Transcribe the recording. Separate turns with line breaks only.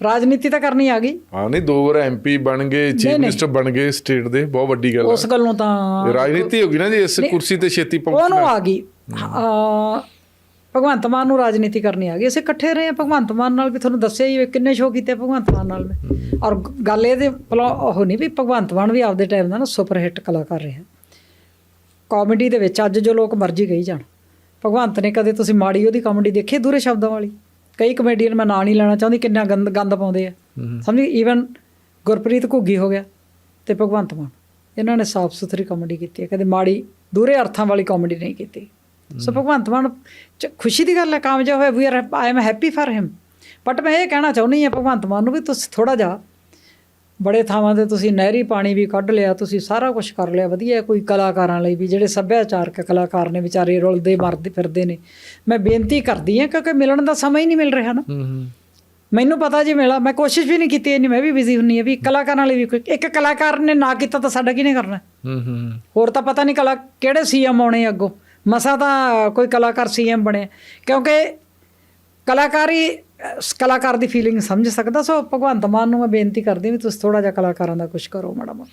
ਰਾਜਨੀਤੀ ਤਾਂ ਕਰਨੀ ਆ ਗਈ।
ਹਾਂ ਨਹੀਂ ਦੋ ਵਾਰ ਐਮਪੀ ਬਣ ਗਏ ਚੀਫ ਮਿਨਿਸਟਰ ਬਣ ਗਏ ਸਟੇਟ ਦੇ ਬਹੁਤ ਵੱਡੀ ਗੱਲ
ਉਸ ਗੱਲੋਂ ਤਾਂ
ਹੈ ਰਾਜਨੀਤੀ ਹੋ ਗਈ ਨਾ ਜੀ ਇਸ ਕੁਰਸੀ ਤੇ ਛੇਤੀ
ਉਹਨੂੰ
ਪਹੁੰਚਣਾ
ਆ ਗਈ। ਭਗਵੰਤ ਮਾਨ ਨੂੰ ਰਾਜਨੀਤੀ ਕਰਨੀ ਆ ਗਈ। ਅਸੀਂ ਇਕੱਠੇ ਰਹੇ ਆ ਭਗਵੰਤ ਮਾਨ ਨਾਲ ਵੀ ਤੁਹਾਨੂੰ ਦੱਸਿਆ ਹੀ ਹੈ ਕਿੰਨੇ ਸ਼ੋਅ ਕੀਤੇ ਭਗਵੰਤ ਮਾਨ ਨਾਲ। ਮੈਂ ਔਰ ਗੱਲ ਇਹਦੇ ਉਹ ਨਹੀਂ ਵੀ ਭਗਵੰਤ ਮਾਨ ਵੀ ਆਪਦੇ ਟਾਈਮ ਦਾ ਨਾ ਸੁਪਰ ਹਿੱਟ ਕਲਾਕਾਰ ਰਿਹਾ ਕਾਮੇਡੀ ਦੇ ਵਿੱਚ ਅੱਜ ਜੋ ਲੋਕ ਮਰਜ਼ੀ ਕਹੀ ਜਾਣ। ਭਗਵੰਤ ਨੇ ਕਦੇ ਤੁਸੀਂ ਮਾੜੀ ਉਹਦੀ ਕਾਮੇਡੀ ਦੇਖੀ ਦੂਰੇ ਸ਼ਬਦਾਂ ਵਾਲੀ? ਕਈ ਕਮੇਡੀਅਨ ਮੈਂ ਨਾਂ ਨਹੀਂ ਲੈਣਾ ਚਾਹੁੰਦੀ ਕਿੰਨਾ ਗੰਦ ਗੰਦ ਪਾਉਂਦੇ ਆ। ਸਮਝੀ ਈਵਨ ਗੁਰਪ੍ਰੀਤ ਘੁੱਗੀ ਹੋ ਗਿਆ ਤੇ ਭਗਵੰਤ ਮਾਨ। ਇਹਨਾਂ ਨੇ ਸਾਫ਼ ਸੁਥਰੀ ਕਾਮੇਡੀ ਕੀਤੀ ਹੈ। ਕਦੇ ਮਾੜੀ ਦੂਰੇ ਅਰਥਾਂ ਵਾਲੀ ਕਾਮੇਡੀ ਨਹੀਂ ਕੀਤੀ। ਸੋ ਭਗਵੰਤ ਮਾਨ ਖੁਸ਼ੀ ਦੀ ਗੱਲ ਹੈ ਕਾਮਯਾਬ ਹੋਇਆ ਵੀ are I am happy for him but ਮੈਂ ਇਹ ਕਹਿਣਾ ਚਾਹੁੰਦੀ ਹਾਂ ਭਗਵੰਤ ਮਾਨ ਨੂੰ ਵੀ ਤੁਸੀਂ ਥੋੜਾ ਜਿਹਾ ਬੜੇ ਥਾਵਾਂ ਤੇ ਤੁਸੀਂ ਨਹਿਰੀ ਪਾਣੀ ਵੀ ਕੱਢ ਲਿਆ ਤੁਸੀਂ ਸਾਰਾ ਕੁਝ ਕਰ ਲਿਆ ਵਧੀਆ ਕੋਈ ਕਲਾਕਾਰਾਂ ਲਈ ਵੀ ਜਿਹੜੇ ਸੱਭਿਆਚਾਰਕ ਕਲਾਕਾਰ ਨੇ ਵਿਚਾਰੇ ਰੁਲਦੇ ਮਰਦੇ ਫਿਰਦੇ ਨੇ। ਮੈਂ ਬੇਨਤੀ ਕਰਦੀ ਹਾਂ ਕਿਉਂਕਿ ਮਿਲਣ ਦਾ ਸਮਾਂ ਹੀ ਨਹੀਂ ਮਿਲ ਰਿਹਾ ਨਾ। ਮੈਨੂੰ ਪਤਾ ਜੀ ਮੇਲਾ ਮੈਂ ਕੋਸ਼ਿਸ਼ ਵੀ ਨਹੀਂ ਕੀਤੀ ਇੰਨੀ ਮੈਂ ਵੀ ਬਿਜ਼ੀ ਹੁੰਨੀ ਆ ਵੀ ਕਲਾਕਾਰਾਂ ਲਈ ਵੀ ਕੋਈ ਇੱਕ ਕਲਾਕਾਰ ਨੇ ਨਾ ਕੀਤਾ ਤਾਂ ਸਾਡਾ ਕਿਹਨੇ ਕਰਨਾ?
ਹੂੰ ਹੂੰ।
ਹੋਰ ਤਾਂ ਪਤਾ ਨਹੀਂ ਕਲਾ ਕਿਹੜੇ ਸੀਐਮ ਆਉਣੇ ਅੱਗੋਂ। ਮਸਾ ਤਾਂ ਕੋਈ ਕਲਾਕਾਰ ਸੀਐਮ ਬਣੇ ਕਿਉਂਕਿ ਕਲਾਕਾਰੀ ਕਲਾਕਾਰ ਦੀ ਫੀਲਿੰਗ ਸਮਝ ਸਕਦਾ, ਸੋ ਭਗਵੰਤ ਮਾਨ ਨੂੰ ਮੈਂ ਬੇਨਤੀ ਕਰਦੀ ਵੀ ਤੁਸੀਂ ਥੋੜਾ ਜਿਹਾ ਕਲਾਕਾਰਾਂ ਦਾ ਕੁਝ ਕਰੋ ਮਾੜਾ ਮੋਟਾ।